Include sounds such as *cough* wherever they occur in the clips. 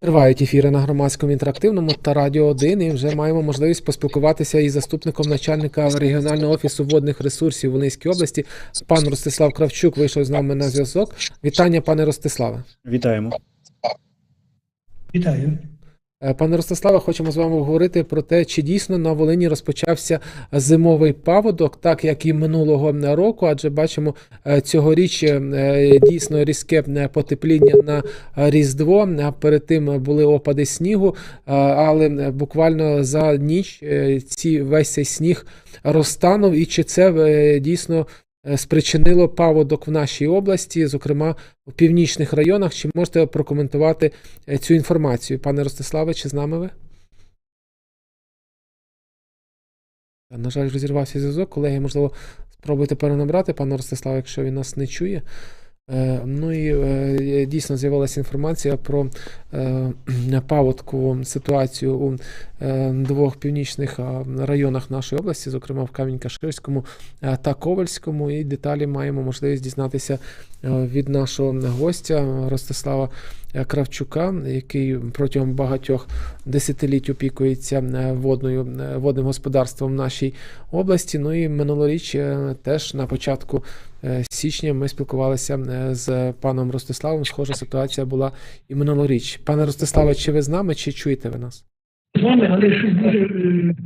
Тривають ефіри на громадському інтерактивному та радіо 1 і вже маємо можливість поспілкуватися із заступником начальника регіонального офісу водних ресурсів Волинській області. Пан Ростислав Кравчук вийшов з нами на зв'язок. Вітання, пане Ростиславе. Вітаємо. Вітаю. Е, Пане Ростиславе, хочемо з вами обговорити про те, чи дійсно на Волині розпочався зимовий паводок, так як і минулого року, адже бачимо е, цьогоріч е, дійсно різке потепління на Різдво. Перед тим були опади снігу, але буквально за ніч ці весь цей сніг розтанув. І чи це дійсно спричинило паводок в нашій області, зокрема в північних районах? Чи можете прокоментувати е, цю інформацію? Пане Ростиславе, чи з нами ви? На жаль, розірвався зв'язок. Колеги, можливо, спробуйте перенабрати пана Ростислава, якщо він нас не чує. Е, Ну і е, дійсно з'явилася інформація про е, *clears throat* паводкову ситуацію у двох північних районах нашої області, зокрема в Камінь-Каширському е, та Ковальському. І деталі маємо можливість дізнатися від нашого гостя Ростислава е, Кравчука, який протягом багатьох десятиліть опікується е, водною е, водним господарством в нашій області. Ну і минулоріч е, теж на початку е, січня ми спілкувалися е, з паном Ростиславом. Схожа ситуація була і минулоріч. Пане Ростиславе, чи ви з нами, чи чуєте ви нас? З вами, але щось дуже е,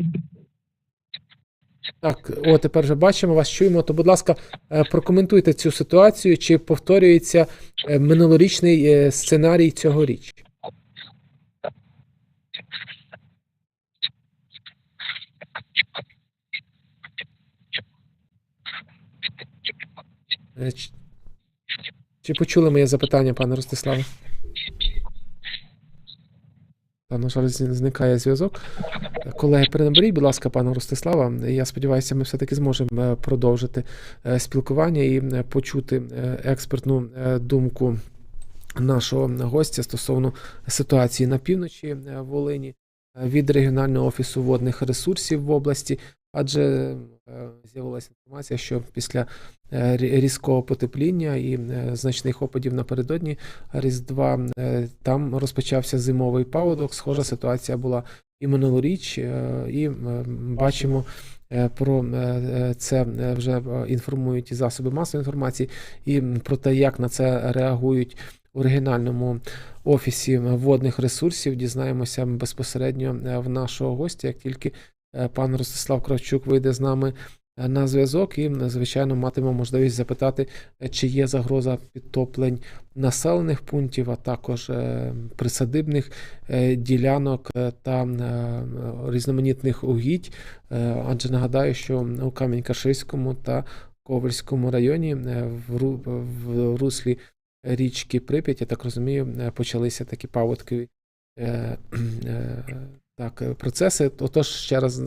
Так, о, тепер вже бачимо вас, чуємо. То, будь ласка, е, прокоментуйте цю ситуацію, чи повторюється е, минулорічний е, сценарій цьогоріч? Чи почули моє запитання, пане Ростиславе? На жаль, зникає зв'язок. Колеги, перенаберіть, будь ласка, пана Ростислава. Я сподіваюся, ми все-таки зможемо е, продовжити е, спілкування і е, почути експертну думку нашого гостя стосовно ситуації на півночі Волині від регіонального офісу водних ресурсів в області. Адже з'явилася інформація, що після різкого потепління і значних опадів напередодні Різдва там розпочався зимовий паводок. Схожа ситуація була і минулоріч, е, і е, бачимо е, про це вже інформують і засоби масової інформації, і про те, як на це реагують у оригінальному офісі водних ресурсів. Дізнаємося безпосередньо в нашого гостя, як тільки пан Ростислав Кравчук вийде з нами на зв'язок, і звичайно матимемо можливість запитати, е, чи є загроза підтоплень населених пунктів, а також е, присадибних е, ділянок та різноманітних угідь. Адже нагадаю, що у Камінь-Каширському та Ковальському районі в руслі річки Прип'ять, я так розумію, почалися такі паводкові так, процеси. Отож, ще раз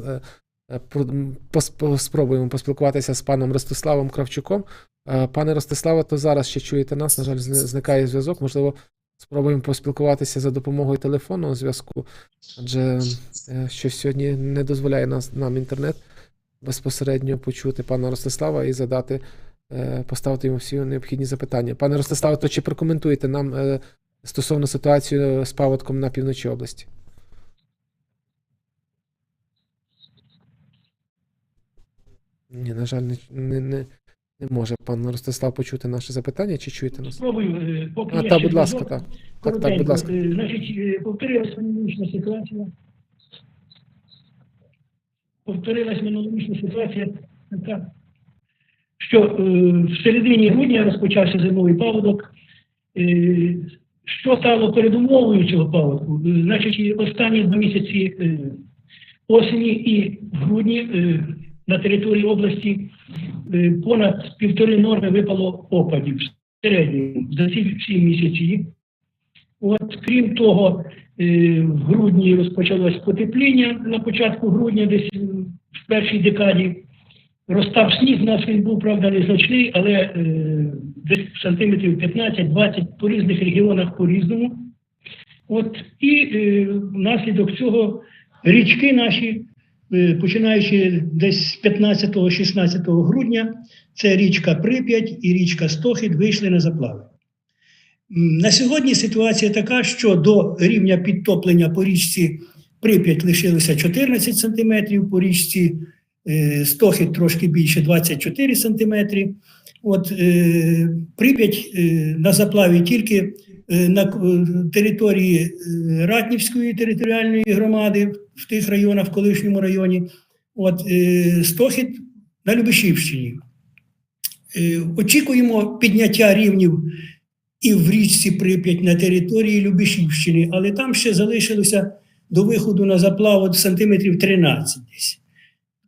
е, спробуємо поспілкуватися з паном Ростиславом Кравчуком. Е, Пане Ростиславе, то зараз ще чуєте нас, на жаль, зникає зв'язок. Можливо, спробуємо поспілкуватися за допомогою телефонного зв'язку, адже е, щось сьогодні не дозволяє нас, нам інтернет безпосередньо почути пана Ростислава і задати, поставити йому всі необхідні запитання. Пане Ростиславе, то чи прокоментуєте нам стосовно ситуації з паводком на півночі області? Ні, на жаль, не, не, не, не може пан Ростислав почути наше запитання, чи чуєте нас? спробую, е, поки А, є та, будь ласка, так. Так, так, будь ласка. Е, Значить, е, повторилась минулорічна ситуація. Повторилась минулорічна ситуація така, що в середині грудня розпочався зимовий паводок. Що стало передумовою цього паводку? Значить, останні два місяці осені і грудні на території області е, понад півтори норми випало опадів в середньому за ці всі місяці. От, крім того, е, в грудні розпочалось потепління на початку грудня, десь в першій декаді. Розстав сніг, у нас він був, правда, незначний, але е, десь сантиметрів 15-20 по різних регіонах по-різному. От, і е, внаслідок цього річки наші, починаючи десь з 15-16 грудня, це річка Прип'ять і річка Стохід вийшли на заплави. На сьогодні ситуація така, що до рівня підтоплення по річці Прип'ять лишилося 14 сантиметрів, по річці е, Стохід трошки більше 24 сантиметри. От е, Прип'ять е, на заплаві тільки е, на е, території е, Ратнівської територіальної громади в тих районах, в колишньому районі. От е, Стохід на Любешівщині. Е, Очікуємо підняття рівнів і в річці Прип'ять на території Любешівщини, але там ще залишилося до виходу на заплав от сантиметрів 13 десь.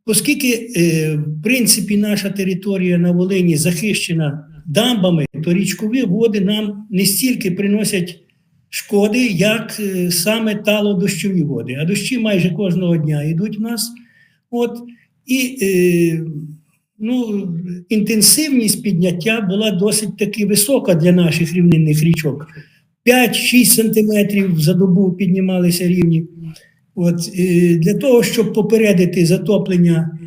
Оскільки, е, в принципі, наша територія на Волині захищена дамбами, то річкові води нам не стільки приносять шкоди, як е, саме тало-дощові води. А дощі майже кожного дня йдуть в нас. От, і е, ну, інтенсивність підняття була досить таки висока для наших рівнинних річок. 5-6 сантиметрів за добу піднімалися рівні. От, е, для того, щоб попередити затоплення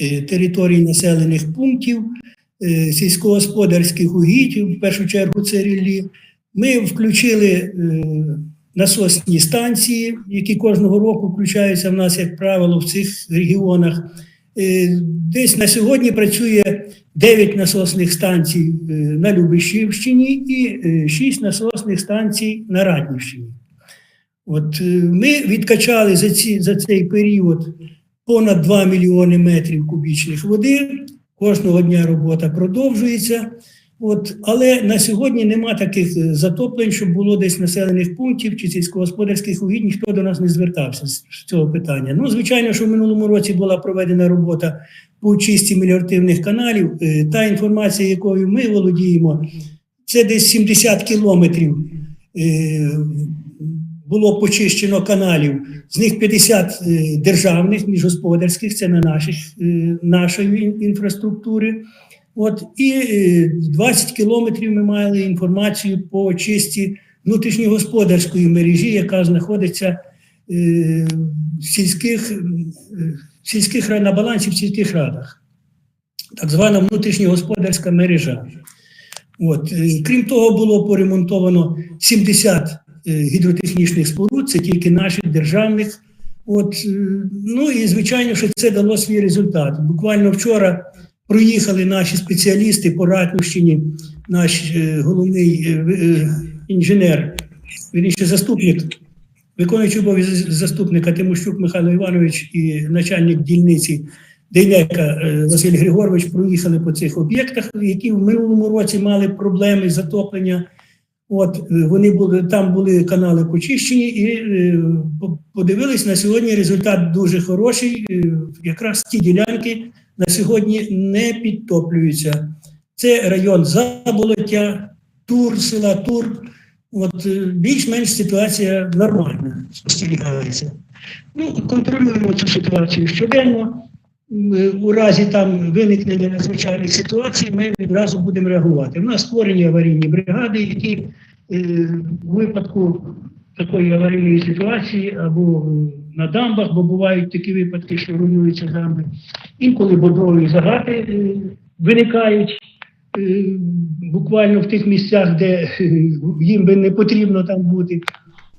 е, територій населених пунктів, сільськогосподарських угідь, в першу чергу це ріллі, ми включили е, насосні станції, які кожного року включаються в нас, як правило, в цих регіонах. Е, Десь на сьогодні працює 9 насосних станцій е, на Любешівщині і 6 насосних станцій на Ратнівщині. От е, ми відкачали за, ці, за цей період понад 2 мільйони метрів кубічних води. Кожного дня робота продовжується. От, але на сьогодні нема таких е, затоплень, щоб було десь населених пунктів чи сільськогосподарських угідь, ніхто до нас не звертався з цього питання. Ну, звичайно, що в минулому році була проведена робота по чисті меліоративних каналів. Е, Та інформація, якою ми володіємо, це десь 70 кілометрів е, було почищено каналів. З них 50 е, державних, міжгосподарських, це на наших, е, нашої інфраструктури. От, і е, 20 кілометрів ми мали інформацію по чисті внутрішньогосподарської мережі, яка знаходиться е, в сільських, е, в сільських на балансі в сільських радах. Так звана внутрішньогосподарська мережа. От, е, крім того, було поремонтовано 70 е, гідротехнічних споруд, це тільки наших державних. От, е, ну і звичайно, що це дало свій результат. Буквально вчора проїхали наші спеціалісти по Ратнівщині, наш е, головний е, е, інженер, вірніше заступник, виконуючий обов'язки заступника Тимощук Михайло Іванович і начальник дільниці Дейнека е, Василь Григорович проїхали по цих об'єктах, які в минулому році мали проблеми затоплення. От е, вони були там, були канали почищені, і е, подивились на сьогодні. Результат дуже хороший. Е, Якраз ті ділянки на сьогодні не підтоплюються. Це район Заболоття, Тур, села Тур. От більш-менш ситуація нормальна спостерігається. Ну, контролюємо цю ситуацію щоденно. Е, У разі там виникнення надзвичайних ситуацій ми відразу будемо реагувати. У нас створені аварійні бригади, які е, у випадку такої аварійної ситуації або е, на дамбах, бо бувають такі випадки, що руйнуються дамби. Інколи бодрові загати е, виникають е, буквально в тих місцях, де е, їм би не потрібно там бути.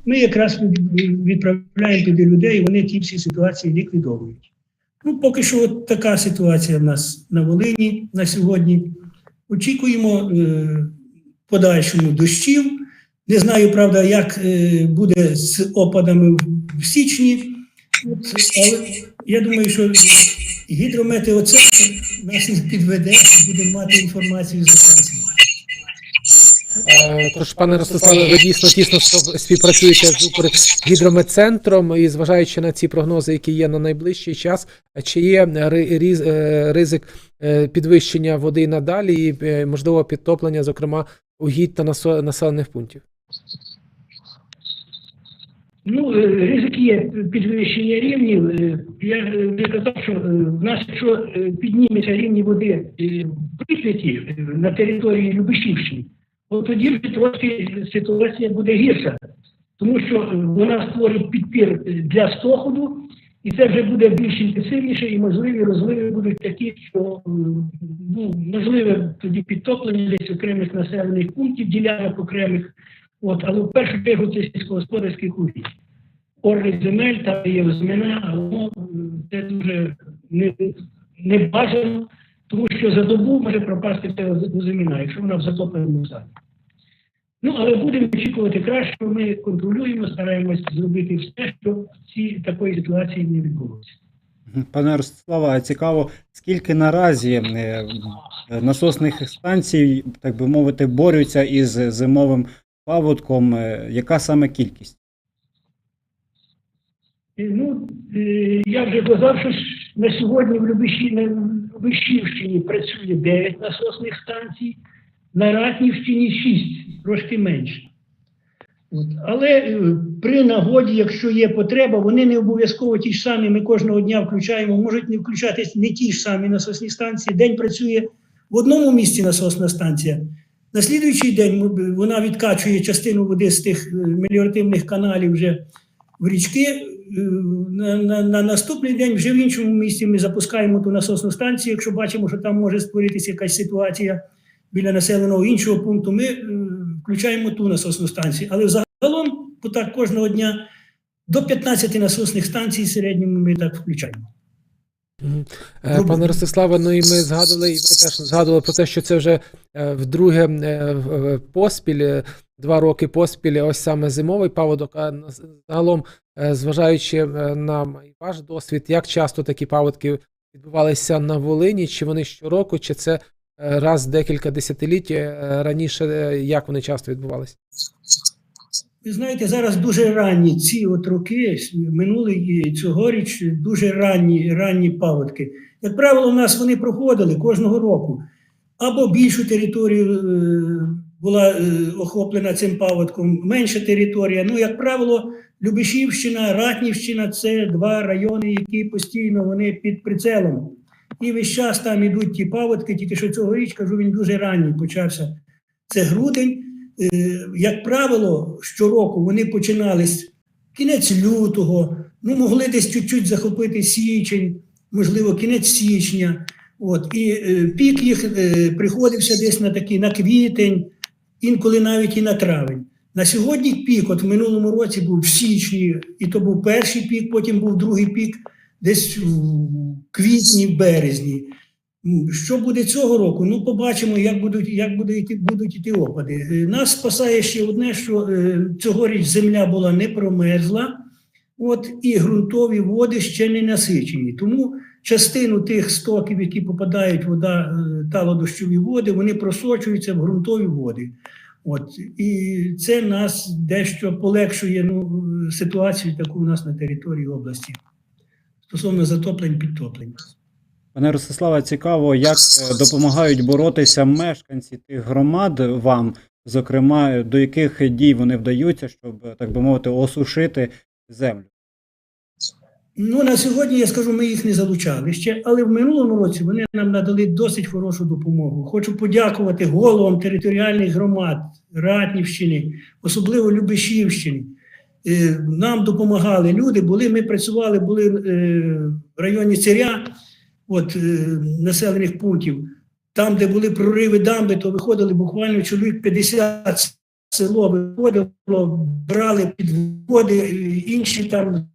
Ми якраз відправляємо туди людей, вони ті всі ситуації ліквідовують. Ну, поки що от така ситуація в нас на Волині на сьогодні. Очікуємо е, подальшому дощів. Не знаю, правда, як е, буде з опадами в- січні. От, але я думаю, що гідрометеоцентр нас не підведе, будемо мати інформацію з часом. Е, Тож, пане Ростиславе, ви дійсно тісно співпрацюєте з Укргідрометцентром і зважаючи на ці прогнози, які є на найближчий час, чи є е, ризик е, підвищення води надалі і е, можливо підтоплення, зокрема угідь та населених пунктів? Ну, е, ризик є підвищення рівнів. Е, Я е, вже казав, що е, в нас, якщо е, підніметься рівні води е, в Прип'яті е, на території Любешівщини, от тоді вже трошки ситуація буде гірша, тому що вона створить підпір для стоходу, І це вже буде більш інтенсивніше, і можливі розливи будуть такі, що ну, можливе тоді підтоплення десь окремих населених пунктів, ділянок окремих. От, але в першу чергу це сільськогосподарських угідь. Орних земель та є озміна, але ну, це дуже не, не бажано, тому що за добу може пропасти ця озиміна, якщо вона в затопленому стані. Ну, але будемо очікувати кращого. Ми контролюємо, стараємось зробити все, щоб в такої ситуації не відбулося. Пане Ростиславе, цікаво, скільки наразі е, насосних станцій, так би мовити, борються із зимовим паводком, е, яка саме кількість? Ну, е, я вже казав, що на сьогодні в Любиші, на Любишівщині працює 9 насосних станцій, на Ратнівщині 6, трошки менше. От. Але е, при нагоді, якщо є потреба, вони не обов'язково ті ж самі, ми кожного дня включаємо, можуть не включатись не ті ж самі насосні станції. День працює в одному місці насосна станція. На слідуючий день вона відкачує частину води з тих е, меліоративних каналів вже в річки. На, на, на наступний день вже в іншому місці ми запускаємо ту насосну станцію. Якщо бачимо, що там може створитися якась ситуація біля населеного іншого пункту, ми е, включаємо ту насосну станцію. Але загалом, так кожного дня до 15 насосних станцій в середньому ми так включаємо. Е, Пане Ростиславе, ну і ми згадували, і ви теж згадували про те, що це вже е, вдруге е, поспіль, два роки поспіль, ось саме зимовий паводок. А загалом, е, зважаючи е, на ваш досвід, як часто такі паводки відбувалися на Волині, чи вони щороку, чи це е, раз декілька десятиліть раніше, як вони часто відбувалися? Ви знаєте, зараз дуже ранні ці от роки, минулий і цьогоріч, дуже ранні, ранні паводки. Як правило, у нас вони проходили кожного року. Або більшу територію була е, охоплена цим паводком, менша територія. Ну, як правило, Любешівщина, Ратнівщина це два райони, які постійно вони під прицелом. І весь час там ідуть ті паводки, тільки що цьогоріч, кажу, він дуже ранній почався. Це грудень. Е, як правило, щороку вони починали з кінець лютого, ну могли десь чуть-чуть захопити січень, можливо, кінець січня. От, і е, пік їх приходився десь на такий на квітень, інколи навіть і на травень. На сьогодні пік, от в минулому році був в січні, і то був перший пік, потім був другий пік, десь в квітні, березні. Що буде цього року? Ну, побачимо, як будуть, як йти, будуть йти опади. Е, Нас спасає ще одне, що е, цьогоріч земля була не промерзла, от, і ґрунтові води ще не насичені. Тому частину тих стоків, які попадають вода, е, талодощові води, вони просочуються в ґрунтові води. От, і це нас дещо полегшує ну, ситуацію, таку у нас на території області стосовно затоплень, підтоплень. Пане Ростиславе, цікаво, як е, допомагають боротися мешканці тих громад вам, зокрема, до яких дій вони вдаються, щоб, так би мовити, осушити землю. Ну, на сьогодні я скажу, ми їх не залучали ще, але в минулому році вони нам надали досить хорошу допомогу. Хочу подякувати головам територіальних громад Ратнівщини, особливо Любешівщини. Е, Нам допомагали люди. Були, ми працювали, були е, в районі Циря, от, е, населених пунктів. Там, де були прориви дамби, то виходили буквально чоловік 50 село виходило, брали підводи, інші там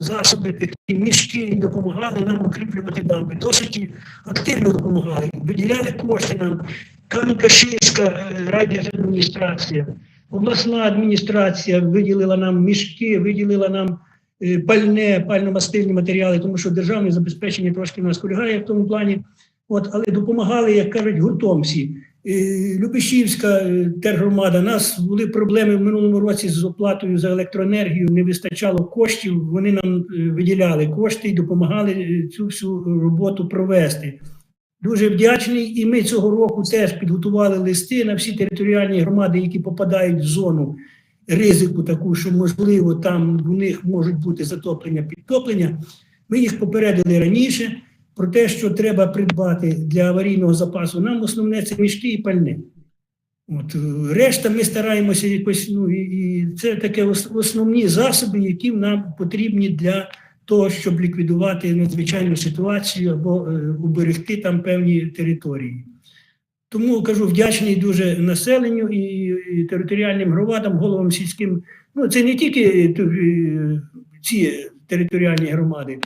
засоби, такі мішки допомагали нам укріплювати дамби. Досить активно допомагали. Виділяли кошти нам. Кам'янка-Ширська райдержадміністрація, обласна адміністрація виділила нам мішки, виділила нам е, пальне, пально-мастильні матеріали, тому що державне забезпечення трошки нас полягає в тому плані. От, але допомагали, як кажуть, гуртом всі. Любешівська е, тергромада. У нас були проблеми в минулому році з оплатою за електроенергію, не вистачало коштів. Вони нам е, виділяли кошти і допомагали е, цю всю роботу провести. Дуже вдячний. І ми цього року теж підготували листи на всі територіальні громади, які попадають в зону ризику, таку, що можливо там у них можуть бути затоплення, підтоплення. Ми їх попередили раніше про те, що треба придбати для аварійного запасу. Нам основне це мішки і пальне. От, е, решта ми стараємося якось, ну і, це таке основні засоби, які нам потрібні для того, щоб ліквідувати надзвичайну ситуацію або е, уберегти там певні території. Тому кажу, вдячний дуже населенню і, територіальним громадам, головам сільським. Ну, це не тільки е, ці територіальні громади.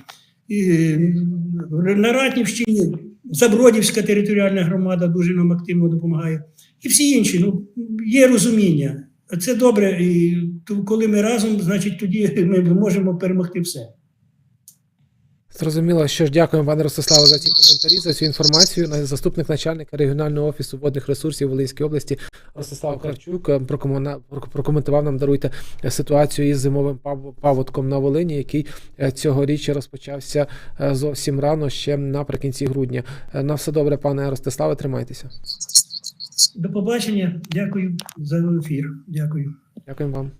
На Ратнівщині Забродівська територіальна громада дуже нам активно допомагає. І всі інші. Ну, є розуміння. Це добре. І коли ми разом, значить тоді *laughs* ми можемо перемогти все. Зрозуміло, що ж дякуємо, пане Ростиславе, за ці коментарі, за цю інформацію. Заступник начальника регіонального офісу водних ресурсів Волинської області Ростислав Кравчук е, прокоментував нам, даруйте, е, ситуацію із зимовим паводком на Волині, який е, цьогоріч розпочався зовсім рано, ще наприкінці грудня. На все добре, пане Ростиславе, тримайтеся. До побачення. Дякую за ефір. Дякую. Дякуємо вам.